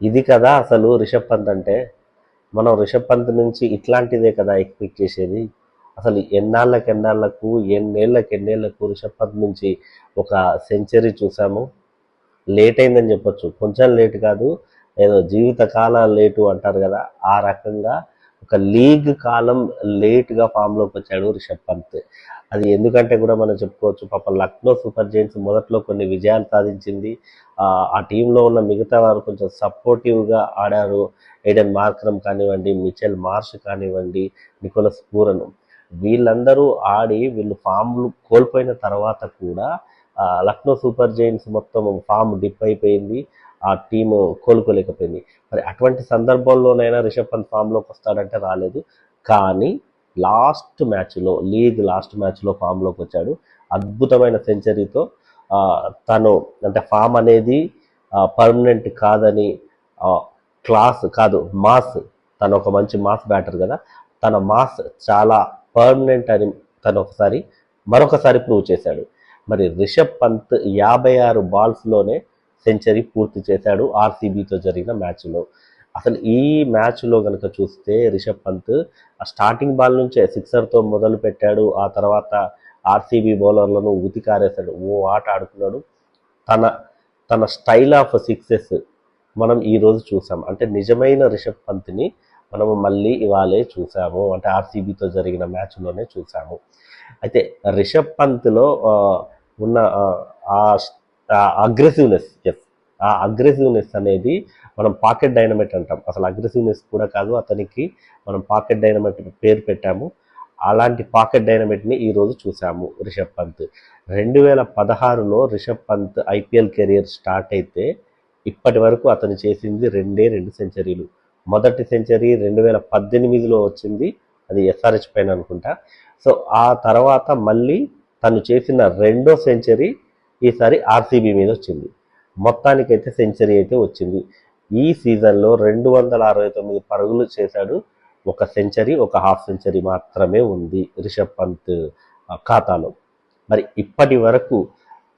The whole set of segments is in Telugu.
ఇది కదా అసలు రిషబ్ పంత్ అంటే? మనం రిషబ్ పంత్ నుంచి ఇట్లాంటిదే కదా ఎక్స్పెక్ట్ చేసేది? అసలు ఎన్నాళ్ళకి ఎన్నాళ్ళకు ఎన్నేళ్ళకి ఎన్నేళ్ళకు రిషబ్ పంత్ నుంచి ఒక సెంచరీ చూసాము? లేట్ అయిందని చెప్పొచ్చు. కొంచెం లేట్ కాదు ఏదో జీవితకాల లేటు అంటారు కదా ఆ రకంగా ఒక లీగ్ కాలం లేట్గా ఫామ్లోకి వచ్చాడు రిషబ్ పంత్. అది ఎందుకంటే కూడా మనం చెప్పుకోవచ్చు పాపం లక్నో సూపర్ జైన్స్ మొదట్లో కొన్ని విజయాలు సాధించింది. ఆ, టీంలో ఉన్న మిగతా వారు కొంచెం సపోర్టివ్గా ఆడారు. ఎయిడెన్ మార్క్రమ్ కానివ్వండి మిచెల్ మార్ష్ కానివ్వండి నికోలస్ పూరన్ వీళ్ళందరూ ఆడి వీళ్ళు ఫామ్లు కోల్పోయిన తర్వాత కూడా లక్నో సూపర్ జైన్స్ మొత్తం ఫామ్ డిప్ అయిపోయింది. ఆ టీము కోలుకోలేకపోయింది. మరి అటువంటి సందర్భంలోనైనా రిషబ్ పంత్ ఫామ్లోకి వస్తాడంటే రాలేదు. కానీ లాస్ట్ మ్యాచ్లో లీగ్ లాస్ట్ మ్యాచ్లో ఫామ్లోకి వచ్చాడు. అద్భుతమైన సెంచరీతో తను అంటే ఫామ్ అనేది పర్మనెంట్ కాదని క్లాస్ కాదు మాస్ తను ఒక మంచి మాస్ బ్యాటర్ కదా. తన మాస్ చాలా పర్మనెంట్ అని తను ఒకసారి మరొకసారి ప్రూవ్ చేశాడు. మరి రిషబ్ పంత్ యాభై ఆరు బాల్స్లోనే సెంచరీ పూర్తి చేశాడు ఆర్సీబీతో జరిగిన మ్యాచ్లో. అసలు ఈ మ్యాచ్లో కనుక చూస్తే రిషబ్ పంత్ ఆ స్టార్టింగ్ బాల్ నుంచే సిక్సర్తో మొదలు పెట్టాడు. ఆ తర్వాత ఆర్సీబీ బౌలర్లను ఉతికారేశాడు ఓ ఆట ఆడుతున్నాడు. తన తన స్టైల్ ఆఫ్ సిక్సెస్ మనం ఈ రోజు చూసాం. అంటే నిజమైన రిషబ్ పంత్ని మనము మళ్ళీ ఇవాళే చూసాము. అంటే ఆర్సీబీతో జరిగిన మ్యాచ్లోనే చూసాము. అయితే రిషబ్ పంత్లో ఉన్న ఆ, అగ్రెసివ్నెస్ ఎస్ ఆ అగ్రెసివ్నెస్ అనేది మనం పాకెట్ డైనమైట్ అంటాం. అసలు అగ్రెసివ్నెస్ కూడా కాదు అతనికి మనం పాకెట్ డైనమైట్ పేరు పెట్టాము. అలాంటి పాకెట్ డైనమైట్ని ఈరోజు చూసాము రిషబ్ పంత్. రెండు వేల పదహారులో Rishabh Pant IPL career start అయితే ఇప్పటి వరకు అతను చేసింది రెండే రెండు సెంచరీలు. మొదటి సెంచరీ రెండు వేల పద్దెనిమిదిలో వచ్చింది అది ఎస్ఆర్హెచ్ పైన అనుకుంటా. సో ఆ తర్వాత మళ్ళీ తను చేసిన రెండో సెంచరీ ఈసారి ఆర్సీబీ మీద వచ్చింది. మొత్తానికైతే సెంచరీ అయితే వచ్చింది. ఈ సీజన్లో రెండు వందల అరవై తొమ్మిది పరుగులు చేశాడు. ఒక సెంచరీ ఒక హాఫ్ సెంచరీ మాత్రమే ఉంది రిషబ్ పంత్ ఖాతాలో. మరి ఇప్పటి వరకు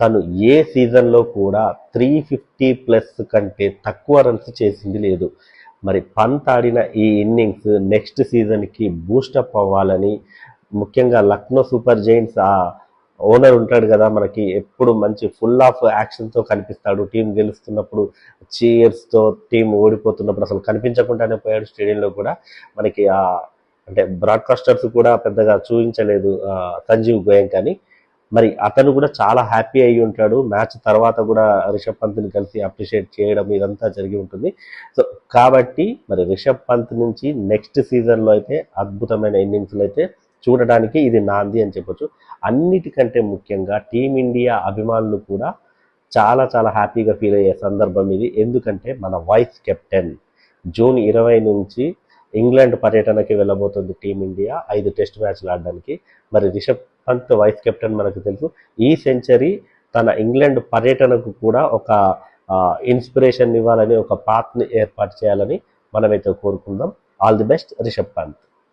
తను ఏ సీజన్లో కూడా త్రీ ఫిఫ్టీ ప్లస్ కంటే తక్కువ రన్స్ చేసింది లేదు. మరి పంత్ ఆడిన ఈ ఇన్నింగ్స్ నెక్స్ట్ సీజన్కి బూస్టప్ అవ్వాలని ముఖ్యంగా లక్నో సూపర్ జైంట్స్ ఆ ఓనర్ ఉంటాడు కదా మనకి ఎప్పుడు మంచి ఫుల్ ఆఫ్ యాక్షన్తో కనిపిస్తాడు. టీం గెలుస్తున్నప్పుడు చీయర్స్తో టీం ఓడిపోతున్నప్పుడు అసలు కనిపించకుండానే పోయాడు స్టేడియంలో కూడా. మనకి ఆ అంటే బ్రాడ్కాస్టర్స్ కూడా పెద్దగా చూపించలేదు సంజీవ్ గోయంక్ కానీ మరి అతను కూడా చాలా హ్యాపీ అయి ఉంటాడు. మ్యాచ్ తర్వాత కూడా రిషబ్ పంత్ని కలిసి అప్రిషియేట్ చేయడం ఇదంతా జరిగి ఉంటుంది. సో కాబట్టి మరి రిషబ్ పంత్ నుంచి నెక్స్ట్ సీజన్లో అయితే అద్భుతమైన ఇన్నింగ్స్లు అయితే చూడడానికి ఇది నాంది అని చెప్పొచ్చు. అన్నిటికంటే ముఖ్యంగా టీమిండియా అభిమానులు కూడా చాలా చాలా హ్యాపీగా ఫీల్ అయ్యే సందర్భం ఇది. ఎందుకంటే మన వైస్ కెప్టెన్ జూన్ ఇరవై నుంచి ఇంగ్లాండ్ పర్యటనకి వెళ్ళబోతుంది టీమిండియా ఐదు టెస్ట్ మ్యాచ్లు ఆడడానికి. మరి రిషబ్ పంత్ వైస్ కెప్టెన్ మనకు తెలుసు. ఈ సెంచరీ తన ఇంగ్లాండ్ పర్యటనకు కూడా ఒక ఇన్స్పిరేషన్ ఇవ్వాలని ఒక పాత్ని ఏర్పాటు చేయాలని మనమైతే కోరుకుందాం. All the best Rishabh Pant.